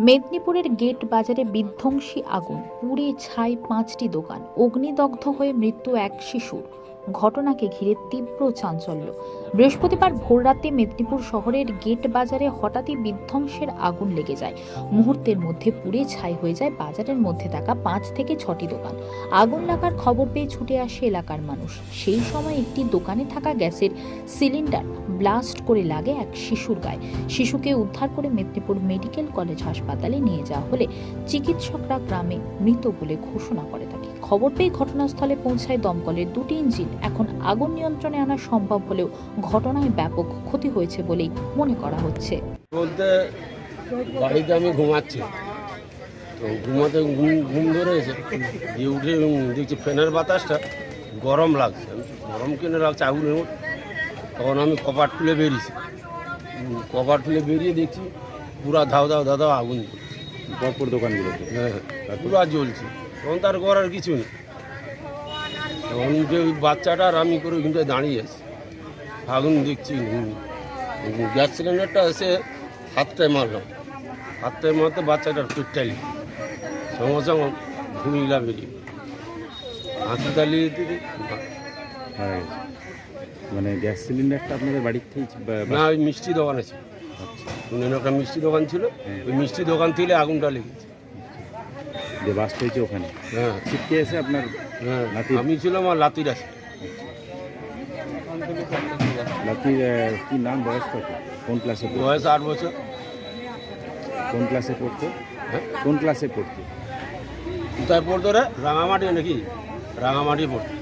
মেদিনীপুরের গেট বাজারে বিধ্বংসী আগুন। পুড়ে ছাই পাঁচটি দোকান। অগ্নিদগ্ধ হয়ে মৃত্যু এক শিশুর। ঘটনাকে ঘিরে তীব্র চাঞ্চল্য। বৃহস্পতিবার ভোররাতে মেদিনীপুর শহরের গেট বাজারে হঠাৎই বিধ্বংসের আগুন লেগে যায়। মুহূর্তের মধ্যে পুড়ে ছাই হয়ে যায় বাজারের মধ্যে থাকা পাঁচ থেকে ছটি দোকান। আগুন লাগার খবর পেয়ে ছুটে আসে এলাকার মানুষ। সেই সময় একটি দোকানে থাকা গ্যাসের সিলিন্ডার ব্লাস্ট করে লাগে এক শিশুর গায়ে। শিশুকে উদ্ধার করে মেদিনীপুর মেডিকেল কলেজ হাসপাতালে নিয়ে যাওয়া হলে চিকিৎসকরা গ্রামে মৃত বলে ঘোষণা করে থাকে খবর পেয়ে ঘটনাস্থলে পৌঁছায় দমকলের দুটি ইঞ্জিন। এখন আগুন নিয়ন্ত্রণে আনা সম্ভব হলেও ঘটনায় ব্যাপক ক্ষতি হয়েছে বলেই মনে করা হচ্ছে। বলতে বাড়িতে আমি ঘুমাচ্ছি। তো ঘুমাতে ঘুম ঘুম ধরেছে। দিয়ে উঠে দেখছি ফ্যানের বাতাসটা গরম লাগছে। গরম কেন লাগছে? আগুনের তখন আমি কপাট খুলে বেরিয়েছি। কপাট খুলে বেরিয়ে দেখছি পুরা ধাও ধাও ধাও ধাও আগুন জ্বলছে। পরপর দোকানগুলোতে হ্যাঁ পুরা জ্বলছে। তখন তার করার কিছু নেই। তখন যে ওই বাচ্চাটা আর আমি করে কিন্তু দাঁড়িয়ে আছি। আগুন দেখছি গ্যাস সিলিন্ডারটা এসে হাতটায় মারলাম। হাতটায় মারতে বাচ্চাটার পেটটালি। সঙ্গে সঙ্গে ভূমিলা বেরিয়ে হাসপাতালে মানে গ্যাস সিলিন্ডারটা আপনাদের বাড়ির থেকে না ওই মিষ্টি দোকান আছে আচ্ছা। একটা মিষ্টি দোকান ছিল। ওই মিষ্টি দোকান থেকে আগুনটা লেগেছে। যে বাস্ট হয়েছে ওখানে। হ্যাঁ। ছিটকে এসে আপনার হ্যাঁ? আমি ছিলাম আর লাতির আছে লাতির কি নাম বয়স কত? কোন ক্লাসে বয়স আট বছর। কোন ক্লাসে পড়তো? হ্যাঁ। কোন ক্লাসে পড়তো? কোথায় পড়তো রে? রাঙামাটি নাকি? রাঙামাটি পড়তো।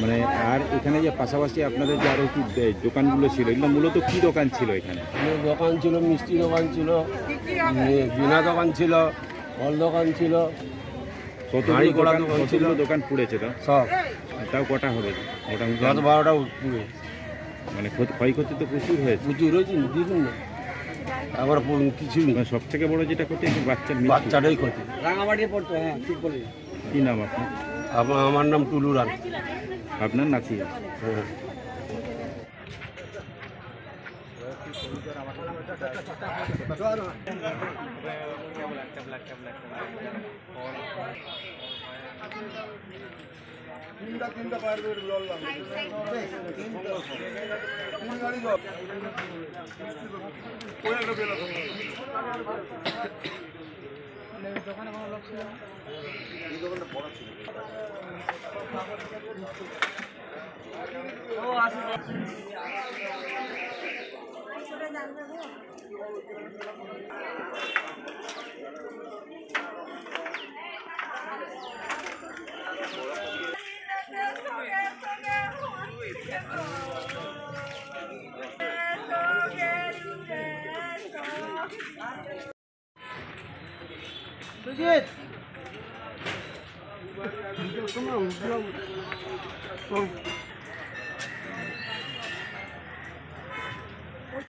মানে আর এখানে যে পাশাপাশি আপনাদের যে আরও কি দোকানগুলো ছিল এগুলো মূলত কি দোকান ছিল এখানে? এখানে দোকান ছিল মিষ্টি দোকান ছিল বিনা দোকান ছিল ফল দোকান ছিল। কতগুলো দোকান দোকান কতগুলো দোকান পুড়েছে তো। সব। তাও কটা হবে? মোটামুটি দশ বারোটা পুড়ে মানে ক্ষয়ক্ষতি তো প্রচুর হয়েছে। প্রচুর হয়েছে দেখুন না। আবার কিছুই নেই মানে সব থেকে বড় যেটা ক্ষতি বাচ্চার বাচ্চাটাই ক্ষতি। রাঙামাটি পড়তো হ্যাঁ ঠিক বলে কি নাম আপনার? আমার আমার নাম টুলু রান। আপনার নাতি? হ্যাঁ। তিনটা তিনটা পায়ের বেড বললাম তিন গাড়ি জল ওই একটা বেলা দোকানে কোনো লোক ছিল দোকানটা বড় ছিল 再见。